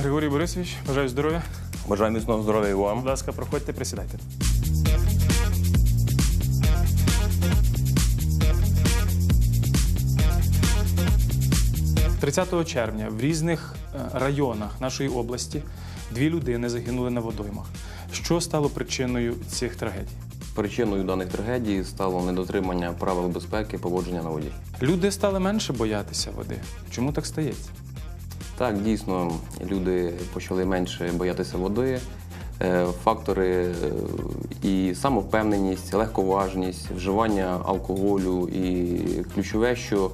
Григорій Борисович, бажаю здоров'я. Бажаю міцного здоров'я і вам. Будь ласка, проходьте, присідайте. «30 червня в різних е, районах нашої області дві людини загинули на водоймах. Що стало причиною цих трагедій? Причиною даних трагедій стало недотримання правил безпеки поводження на воді. Люди стали менше боятися води. Чому так стається? Так, дійсно, люди почали менше боятися води. Е, Фактори е, і самовпевненість, легковажність, вживання алкоголю і ключове, що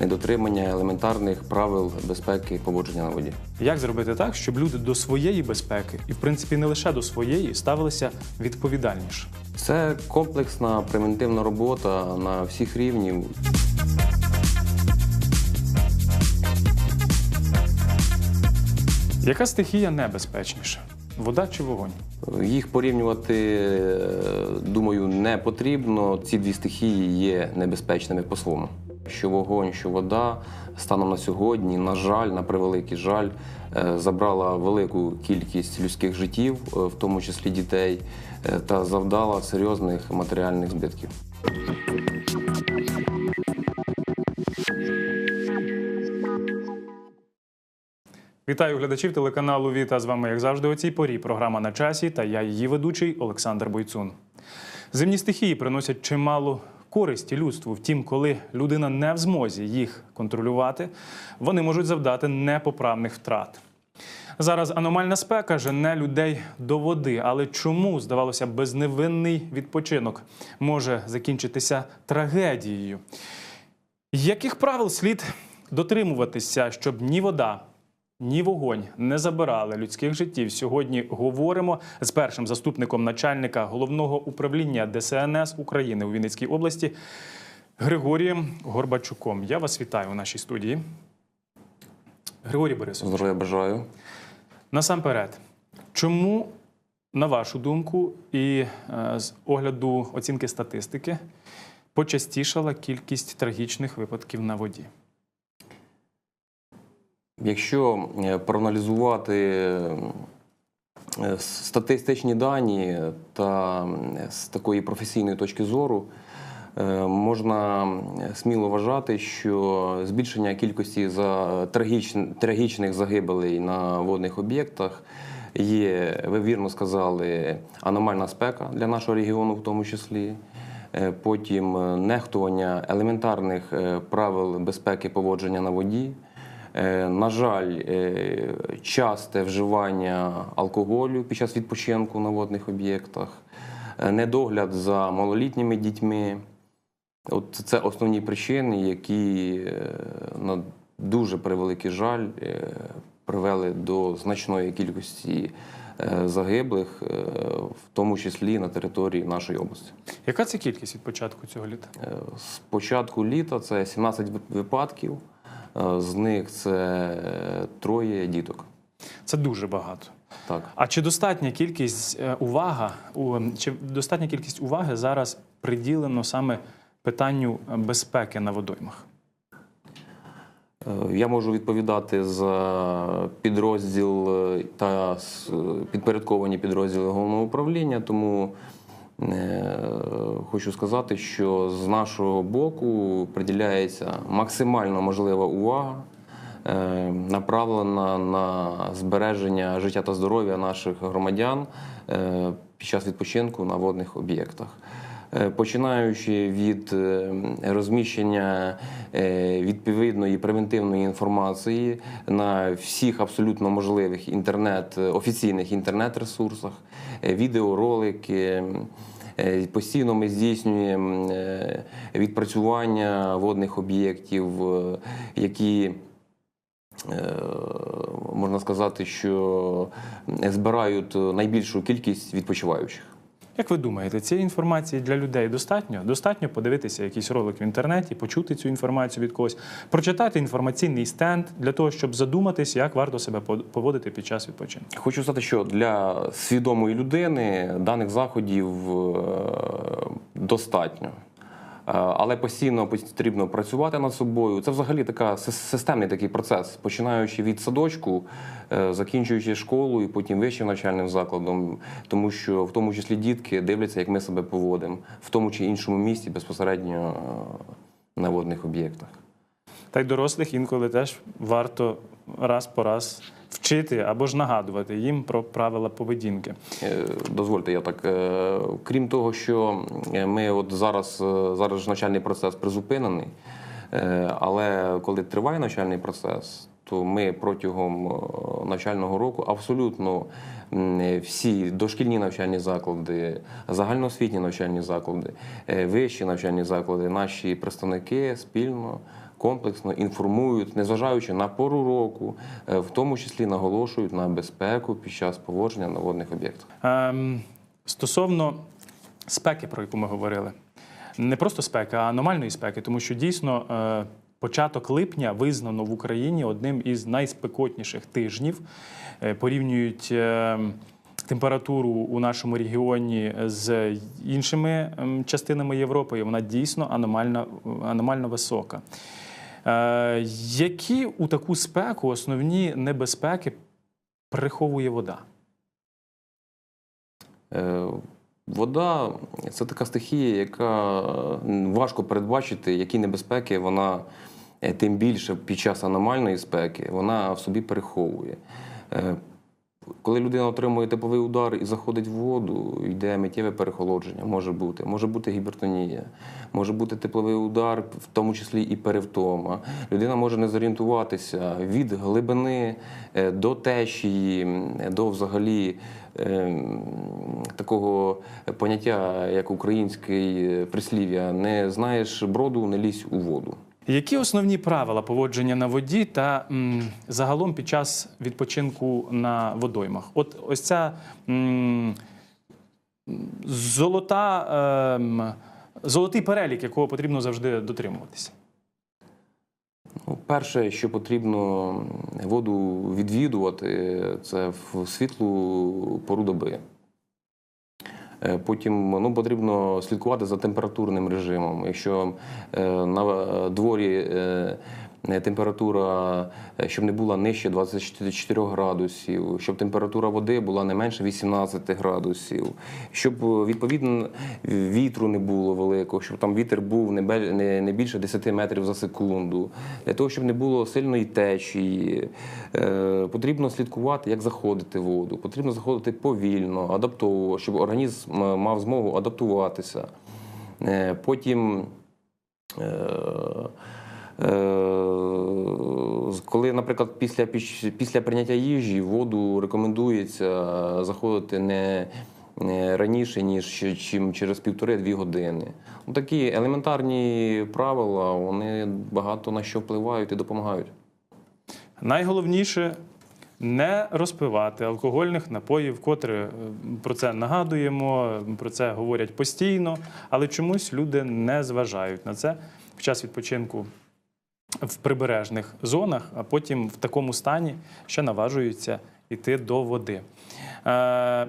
недотримання елементарних правил безпеки поводження на воді. Як зробити так, щоб люди до своєї безпеки, і в принципі не лише до своєї, ставилися відповідальніше? Це комплексна превентивна робота на всіх рівнів. Яка стихія небезпечніша? Вода чи вогонь? Їх порівнювати, е, думаю, не потрібно. Ці дві стихії є небезпечними по-своєму. Що вогонь, що вода станом на сьогодні, на жаль, на превеликий жаль, е, забрала велику кількість людських життів, е, в тому числі дітей, та завдала серйозних матеріальних збитків. Вітаю глядачів телеканалу Віта. З вами, як завжди, у цій порі. Програма на часі та я її ведучий Олександр Бойцун. Земні стихії приносять чимало користі людству. Втім, коли людина не в змозі їх контролювати, вони можуть завдати непоправних втрат. Зараз аномальна спека жене людей до води, але чому, здавалося, безневинний відпочинок може закінчитися трагедією? Яких правил слід дотримуватися, щоб ні вода, ні вогонь не забирали людських життів? Сьогодні говоримо з першим заступником начальника головного управління ДСНС України у Вінницькій області Григорієм Горбачуком. Я вас вітаю у нашій студії. Григорій Борисович, Здоров'я бажаю. насамперед, чому, на вашу думку, і е, з огляду оцінки статистики, почастішала кількість трагічних випадків на воді? Якщо е, проаналізувати е, статистичні дані та з такої професійної точки зору, е, можна сміло вважати, що збільшення кількості за трагіч- трагічних загибелей на водних об'єктах є, ви вірно сказали, аномальна спека для нашого регіону, в тому числі. Потім нехтування елементарних правил безпеки поводження на воді. Е, На жаль, е, часте вживання алкоголю під час відпочинку на водних об'єктах, е, недогляд за малолітніми дітьми. От це основні причини, які на дуже превеликий жаль привели до значної кількості загиблих, в тому числі на території нашої області. Яка це кількість від початку цього літа? З початку літа це 17 випадків, з них це троє діток. Це дуже багато. Так. А чи достатня кількість е, увага, чи достатня кількість уваги зараз приділено саме питанню е, безпеки на водоймах? Е, Я можу відповідати за підрозділ е, та підпорядковані підрозділи головного управління, тому е, хочу сказати, що з нашого боку приділяється максимально можлива увага, е, направлена на збереження життя та здоров'я наших громадян е, під час відпочинку на водних об'єктах. Е, Починаючи від е, розміщення е, відповідної превентивної інформації на всіх абсолютно можливих інтернет офіційних інтернет-ресурсах, відеоролики. Постійно ми здійснюємо відпрацювання водних об'єктів, які можна сказати, що збирають найбільшу кількість відпочиваючих. Як ви думаєте, цієї інформації для людей достатньо? Достатньо подивитися якийсь ролик в інтернеті, почути цю інформацію від когось, прочитати інформаційний стенд для того, щоб задуматись, як варто себе по- поводити під час відпочинку. Хочу сказати, що для свідомої людини даних заходів е, достатньо. Але постійно потрібно працювати над собою. Це взагалі така системний такий процес, починаючи від садочку, е, закінчуючи школу і потім вищим навчальним закладом, тому що в тому числі дітки дивляться, як ми себе поводимо в тому чи іншому місті безпосередньо е, на водних об'єктах. Та й дорослих інколи теж варто раз по раз вчити або ж нагадувати їм про правила поведінки. Е, Дозвольте, я так. е, Крім того, що е, ми от зараз, зараз ж навчальний процес призупинений, але коли триває навчальний процес, то ми протягом навчального року абсолютно всі дошкільні навчальні заклади, загальноосвітні навчальні заклади, вищі навчальні заклади, наші представники спільно. Комплексно інформують, незважаючи на пору року, е, в тому числі наголошують на безпеку під час поводження на водних об'єктах. Ем, стосовно спеки, про яку ми говорили, не просто спеки, а аномальної спеки, тому що дійсно е, початок липня визнано в Україні одним із найспекотніших тижнів. Е, порівнюють е, температуру у нашому регіоні з іншими ем, частинами Європи, і вона дійсно аномально, аномально висока. Е, які у таку спеку основні небезпеки приховує вода? Е, Вода це така стихія, яка важко передбачити, які небезпеки вона е, тим більше під час аномальної спеки вона в собі переховує. Е, Коли людина отримує тепловий удар і заходить в воду, йде миттєве перехолодження, може бути, може бути гіпертонія, може бути тепловий удар, в тому числі і перевтома. Людина може не зорієнтуватися від глибини е, до течії, до взагалі е, такого поняття, як українське прислів'я, не знаєш броду, не лізь у воду. Які основні правила поводження на воді та м, загалом під час відпочинку на водоймах? От ось ця м, золота, ем, золотий перелік, якого потрібно завжди дотримуватися. Ну, Перше, що потрібно воду відвідувати, це в світлу пору доби. Е, Потім ну, потрібно слідкувати за температурним режимом. Якщо е, на дворі е, температура, е, щоб не була нижче 24 градусів, щоб температура води була не менше 18 градусів, щоб е, відповідно вітру не було великого, щоб там вітер був не більше 10 метрів за секунду, для того, щоб не було сильної течії. Е, Потрібно слідкувати, як заходити в воду. Потрібно заходити повільно, адаптово, щоб організм е, мав змогу адаптуватися. Е, Потім. е, е, Коли, наприклад, після, після прийняття їжі воду рекомендується заходити не не раніше, ніж чим через півтори-дві години. Ну, Такі елементарні правила вони багато на що впливають і допомагають. Найголовніше не розпивати алкогольних напоїв, котре е, про це нагадуємо, про це говорять постійно, але чомусь люди не зважають на це в час відпочинку в прибережних зонах, а потім в такому стані ще наважуються йти до води. Е,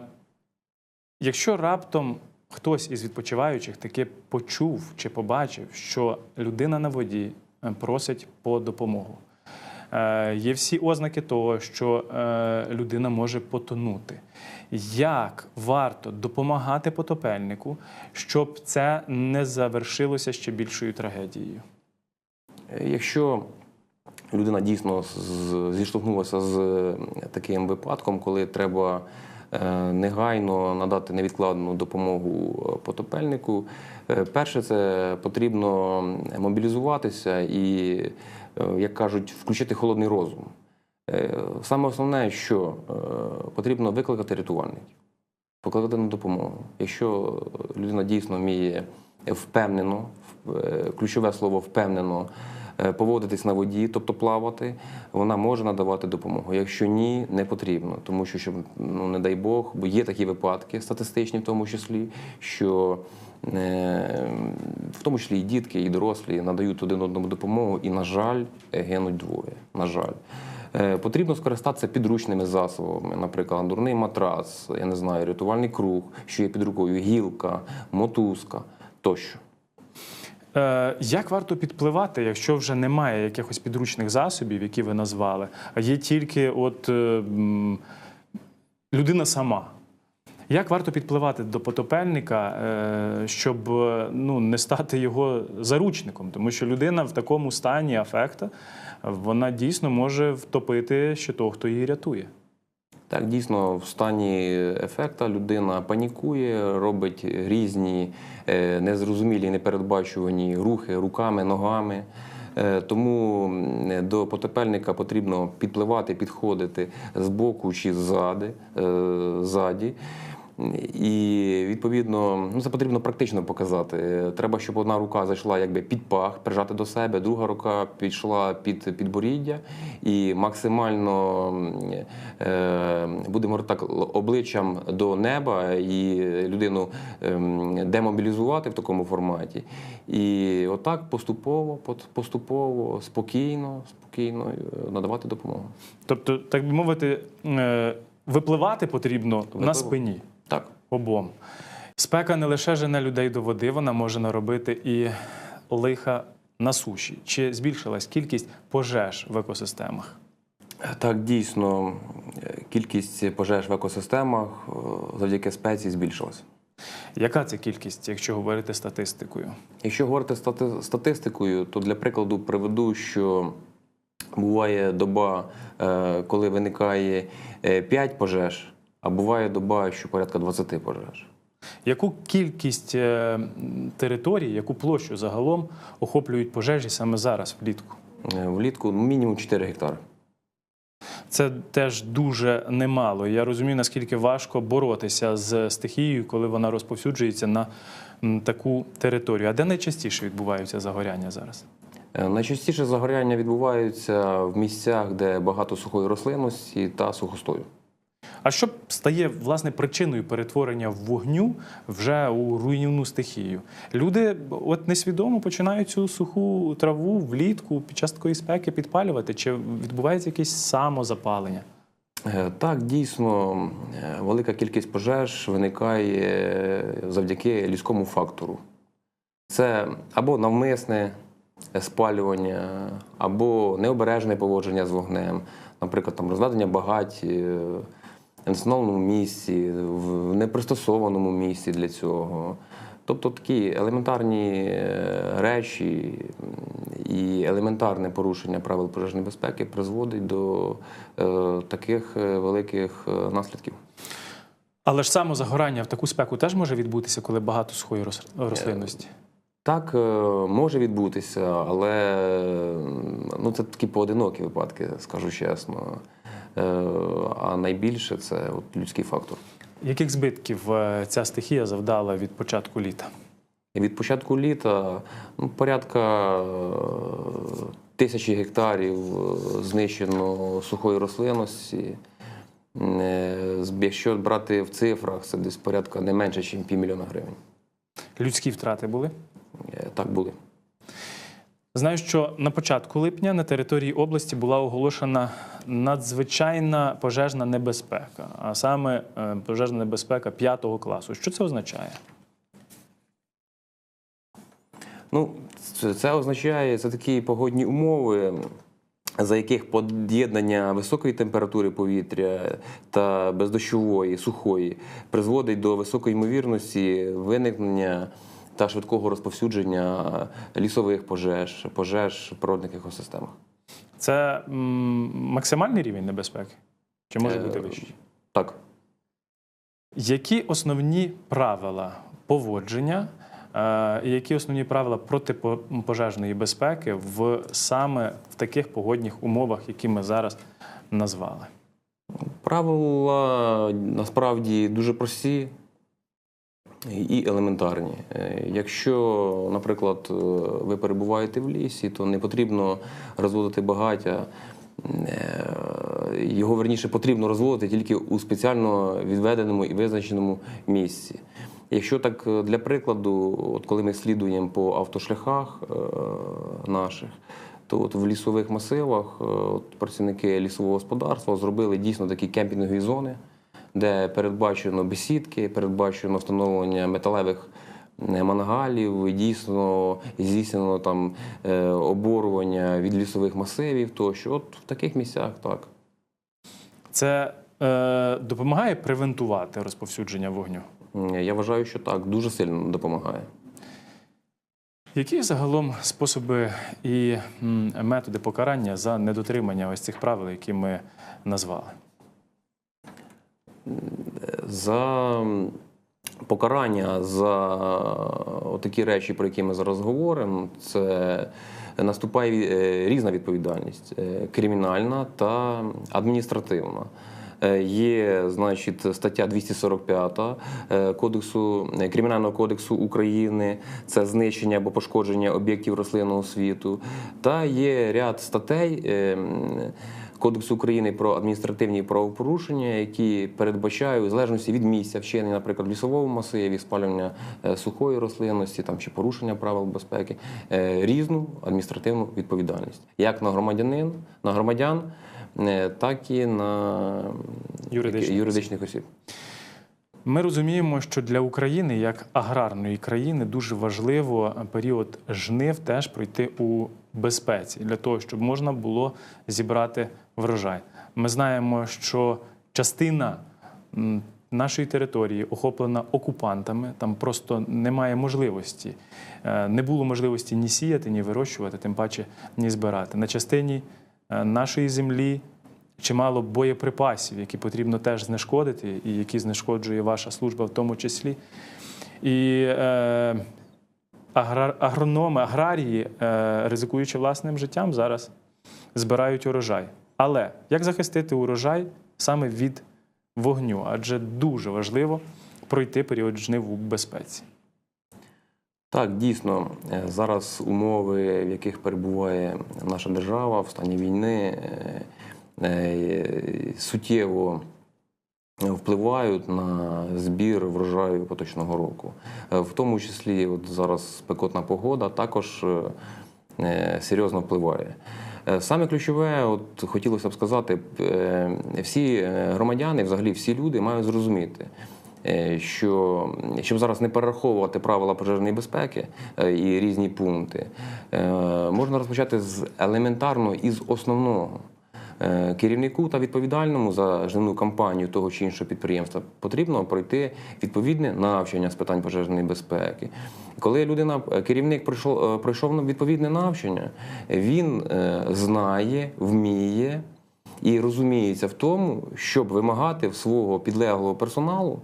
якщо раптом хтось із відпочиваючих таки почув чи побачив, що людина на воді е, просить по допомогу. Е, Є всі ознаки того, що е, людина може потонути. Як варто допомагати потопельнику, щоб це не завершилося ще більшою трагедією? Якщо людина дійсно зіштовхнулася з е, таким випадком, коли треба е, негайно надати невідкладну допомогу е, потопельнику, перше це потрібно мобілізуватися і, як кажуть, включити холодний розум. Саме основне, що потрібно викликати рятувальників, покликати на допомогу. Якщо людина дійсно вміє впевнено, ключове слово впевнено е, поводитись на воді, тобто плавати, вона може надавати допомогу. Якщо ні, не потрібно, тому що щоб, ну не дай Бог, бо є такі випадки, статистичні в тому числі, що е, в тому числі і дітки, і дорослі надають один одному допомогу, і, на жаль, е, гинуть двоє. На жаль. Е, Потрібно скористатися підручними засобами, наприклад, дурний матрац, я не знаю, рятувальний круг, що є під рукою, гілка, мотузка тощо. Е, як варто підпливати, якщо вже немає якихось підручних засобів, які ви назвали, а є тільки от, е, людина сама? Як варто підпливати до потопельника, е, щоб ну, не стати його заручником? Тому що людина в такому стані афекта вона дійсно може втопити ще того, хто її рятує. Так, дійсно, в стані ефекта людина панікує, робить різні е, незрозумілі, непередбачувані рухи руками, ногами. Е, Тому до потепельника потрібно підпливати, підходити з боку чи ззади, е, ззаді. І відповідно, ну це потрібно практично показати. Треба, щоб одна рука зайшла якби під пах, прижати до себе, друга рука пішла під підборіддя і максимально е, будемо так обличчям до неба і людину ем, демобілізувати в такому форматі. І отак поступово, поступово, спокійно, спокійно е, надавати допомогу. Тобто, так би мовити, е, випливати потрібно на спині Так. обом. Спека не лише жене людей до води, вона може наробити і лиха на суші. Чи збільшилась кількість пожеж в екосистемах? Так, дійсно, е, кількість пожеж в екосистемах е, завдяки спеції збільшилась. Яка це кількість, якщо говорити статистикою? Якщо говорити стати- статистикою, то для прикладу приведу, що буває доба, е, коли виникає 5 пожеж, а буває доба, що порядка 20 пожеж. Яку кількість е, територій, яку площу загалом охоплюють пожежі саме зараз влітку? Е, Влітку мінімум 4 гектари. Це теж дуже немало. Я розумію, наскільки важко боротися з стихією, коли вона розповсюджується на таку територію. А де найчастіше відбуваються загоряння зараз? Е, Найчастіше загоряння відбуваються в місцях, де багато сухої рослинності та сухостою. А що стає власне причиною перетворення вогню вже у руйнівну стихію? Люди от несвідомо починають цю суху траву влітку під час такої спеки підпалювати, чи відбувається якесь самозапалення? Е, Так, дійсно, е, велика кількість пожеж виникає завдяки людському фактору. Це або навмисне спалювання, або необережне поводження з вогнем, наприклад, там розведення багать е, місці, в непристосованому місці для цього. Тобто такі елементарні е, речі і елементарне порушення правил пожежної безпеки призводить до е, таких е, великих наслідків. Але ж самозагорання в таку спеку теж може відбутися, коли багато сухої рослинності. Так може відбутися, але ну, це такі поодинокі випадки, скажу чесно. А найбільше це от людський фактор. Яких збитків е, ця стихія завдала від початку літа? Від початку літа ну, порядка е, тисячі гектарів е, знищено сухої рослинності. Якщо брати в цифрах, це десь порядка не менше, ніж півмільйона гривень. Людські втрати були? Так були. Знаю, що на початку липня на території області була оголошена надзвичайна пожежна небезпека, а саме е, пожежна небезпека п'ятого класу. Що це означає? Ну, це, означає, це такі погодні умови, за яких під'єднання високої температури повітря та бездощової, сухої призводить до високої ймовірності виникнення та швидкого розповсюдження лісових пожеж, пожеж в природних екосистемах. Це максимальний рівень небезпеки? Чи може Е, бути вищий? Так. Які основні правила поводження е, які основні правила протипожежної безпеки в саме в таких погодних умовах, які ми зараз назвали? Правила насправді дуже прості і елементарні. Е, Якщо, наприклад, е, ви перебуваєте в лісі, то не потрібно розводити багаття. Е, Його верніше потрібно розводити тільки у спеціально відведеному і визначеному місці. Якщо так для прикладу, от коли ми слідуємо по автошляхах наших, то от в лісових масивах от працівники лісового господарства зробили дійсно такі кемпінгові зони, де передбачено бесідки, передбачено встановлення металевих е, мангалів, дійсно здійснено там е, оборування від лісових масивів, тощо. От в таких місцях так. Це е, допомагає превентувати розповсюдження вогню? Я вважаю, що так, дуже сильно допомагає. Які загалом способи і методи покарання за недотримання ось цих правил, які ми назвали? За покарання за такі речі, про які ми зараз говоримо, це наступає е, різна відповідальність е, кримінальна та адміністративна. Е, Є, значить, стаття 245 е, кодексу е, Кримінального кодексу України, це знищення або пошкодження об'єктів рослинного світу. Та є ряд статей е, Кодексу України про адміністративні правопорушення, які передбачають в залежності від місця вчинення, наприклад, в лісовому масиві, спалювання е, сухої рослинності там чи порушення правил безпеки, е, різну адміністративну відповідальність, як на громадянин, на громадян, е, так і на Юридичних юридичних осіб. Ми розуміємо, що для України, як аграрної країни, дуже важливо період жнив теж пройти у безпеці для того, щоб можна було зібрати врожай. Ми знаємо, що частина нашої території охоплена окупантами, там просто немає можливості. Е, Не було можливості ні сіяти, ні вирощувати, тим паче ні збирати. На частині е, нашої землі чимало боєприпасів, які потрібно теж знешкодити, і які знешкоджує ваша служба в тому числі. І е, агрономи, аграрії, е, ризикуючи власним життям, зараз збирають урожай. Але як захистити урожай саме від вогню? Адже дуже важливо пройти період жнив у безпеці. Так, дійсно, е, зараз умови, в яких перебуває наша держава в стані війни, е, е, суттєво впливають на збір врожаю поточного року. В тому числі, от зараз спекотна погода також серйозно впливає. Е, Саме ключове, от хотілося б сказати, е, всі е, громадяни, взагалі всі люди мають зрозуміти, що щоб зараз не перераховувати правила пожежної безпеки і різні пункти, можна розпочати з елементарного і з основного. Е, Керівнику та відповідальному за жнивну кампанію того чи іншого підприємства потрібно пройти відповідне навчання з питань пожежної безпеки. Коли людина, е, керівник пройшов, е, пройшов на відповідне навчання, він знає, вміє і розуміється в тому, щоб вимагати в свого підлеглого персоналу,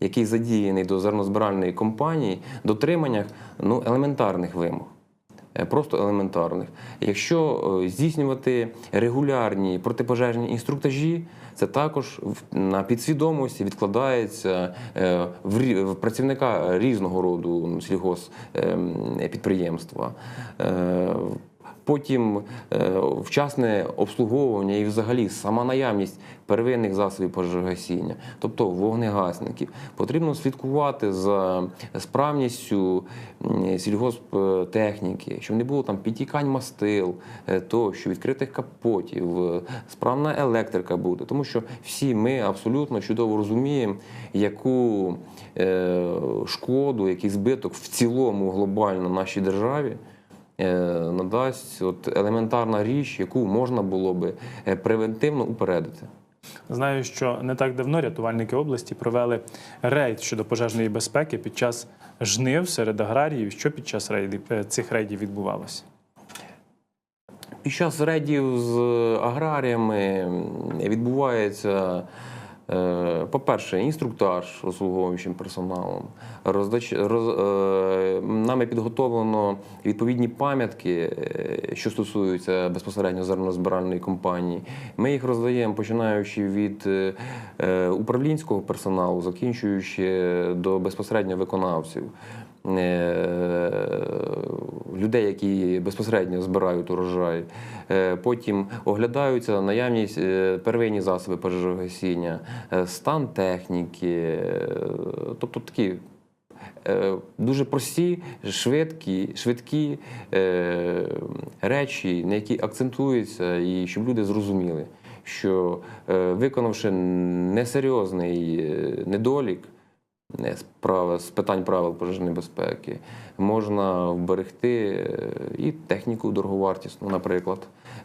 який задіяний до зернозбиральної компанії, дотримання ну, елементарних вимог. Е, Просто елементарних. Якщо е, здійснювати регулярні протипожежні інструктажі, це також на підсвідомості відкладається е, в працівника різного роду сільгоспідприємства. сільгоспідприємства. Потім е, вчасне обслуговування і взагалі сама наявність первинних засобів пожежогасіння, тобто вогнегасників. Потрібно слідкувати за справністю сільгосптехніки, щоб не було там підтікань мастил, е, тощо, відкритих капотів, е, справна електрика буде. Тому що всі ми абсолютно чудово розуміємо, яку шкоду, який збиток в цілому глобально нашій державі надасть от елементарна річ, яку можна було би е, превентивно упередити. Знаю, що не так давно рятувальники області провели рейд щодо пожежної безпеки під час жнив серед аграріїв. Що під час рейдів, е, цих рейдів відбувалося? Під час рейдів з аграріями відбувається, е, по-перше, інструктаж обслуговуючим персоналом. Роздач, роз, е, нами підготовлено відповідні пам'ятки, е, що стосуються безпосередньо зернозбиральної компанії. Ми їх роздаємо починаючи від е, е, управлінського персоналу, закінчуючи до безпосередньо виконавців. Е, людей, які безпосередньо збирають урожай. Е, Потім оглядаються наявність е, первинні засоби пожежогасіння, стан техніки, тобто такі. Дуже прості, швидкі, швидкі е, речі, на які акцентуються, і щоб люди зрозуміли, що е, виконавши несерйозний недолік, з, прав- з питань правил пожежної безпеки, можна вберегти е, і техніку дороговартісну, наприклад.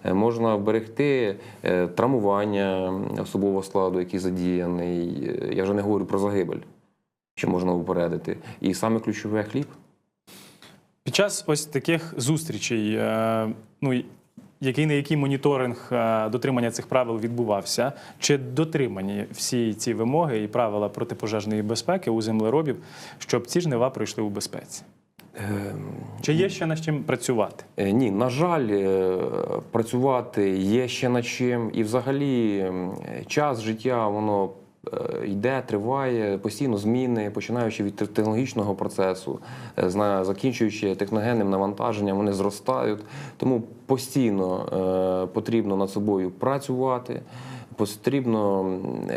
Е, Можна вберегти е, травмування особового складу, який задіяний. Е, Я вже не говорю про загибель, що можна упередити. І саме ключове хліб. Під час ось таких зустрічей, е, ну який на який моніторинг е, дотримання цих правил відбувався, чи дотримані всі ці вимоги і правила протипожежної безпеки у землеробів, щоб ці жнива пройшли у безпеці? Ем, Чи є ще над чим працювати? Е, Ні, на жаль, е, працювати є ще над чим. І взагалі час життя воно йде, триває, постійно зміни, починаючи від технологічного процесу, е, закінчуючи техногенним навантаженням, вони зростають. Тому постійно е, потрібно над собою працювати. Потрібно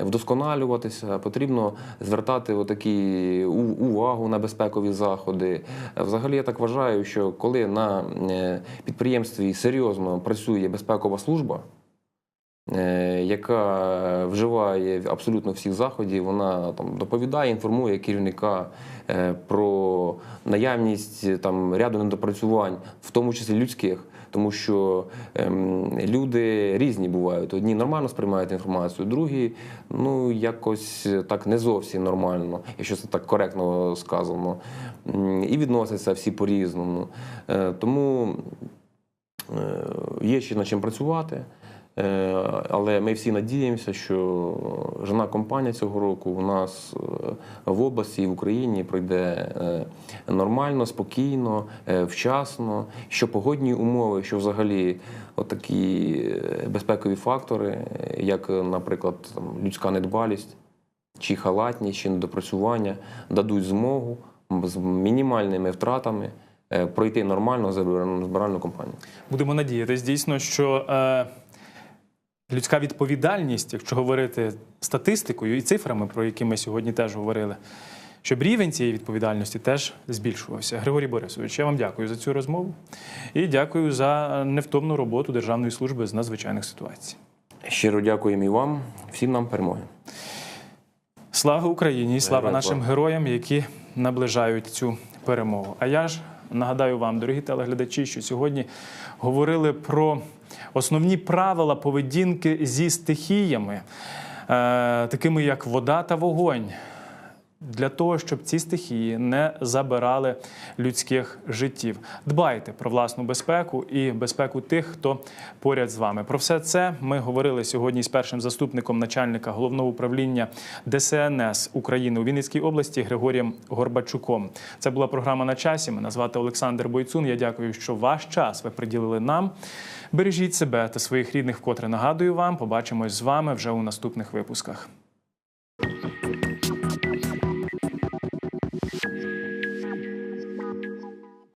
вдосконалюватися, потрібно звертати отакі увагу на безпекові заходи. Е, Взагалі, я так вважаю, що коли на е, підприємстві серйозно працює безпекова служба, е, яка вживає абсолютно всіх заходів, вона там доповідає, інформує керівника е, про наявність е, там ряду недопрацювань, в тому числі людських. Тому що ем, люди різні бувають. Одні нормально сприймають інформацію, другі ну якось так не зовсім нормально, якщо це так коректно сказано. І відносяться всі по-різному. Е, Тому е, є ще над чим працювати. Е, Але ми всі надіємося, що жена компанія цього року у нас е, в області і в Україні пройде е, нормально, спокійно, вчасно, що погодні умови, що взагалі отакі безпекові фактори, як, наприклад, людська недбалість, чи халатність, чи недопрацювання, дадуть змогу з мінімальними втратами пройти нормально збиральну збиральну кампанію. Будемо надіятися дійсно, що людська відповідальність, якщо говорити статистикою і цифрами, про які ми сьогодні теж говорили, щоб рівень цієї відповідальності теж збільшувався. Григорій Борисович, я вам дякую за цю розмову і дякую за невтомну роботу Державної служби з надзвичайних ситуацій. Щиро дякуємо і вам, всім нам перемоги. Слава Україні і слава нашим героям, які наближають цю перемогу. А я ж нагадаю вам, дорогі телеглядачі, що сьогодні говорили про основні правила поведінки зі стихіями, е, такими як вода та вогонь. Для того, щоб ці стихії не забирали людських життів. Дбайте про власну безпеку і безпеку тих, хто поряд з вами. Про все це ми говорили сьогодні з першим заступником начальника головного управління ДСНС України у Вінницькій області Григорієм Горбачуком. Це була програма на часі. Мене звати Олександр Бойцун. Я дякую, що ваш час ви приділили нам. Бережіть себе та своїх рідних, вкотре нагадую вам. Побачимось з вами вже у наступних випусках.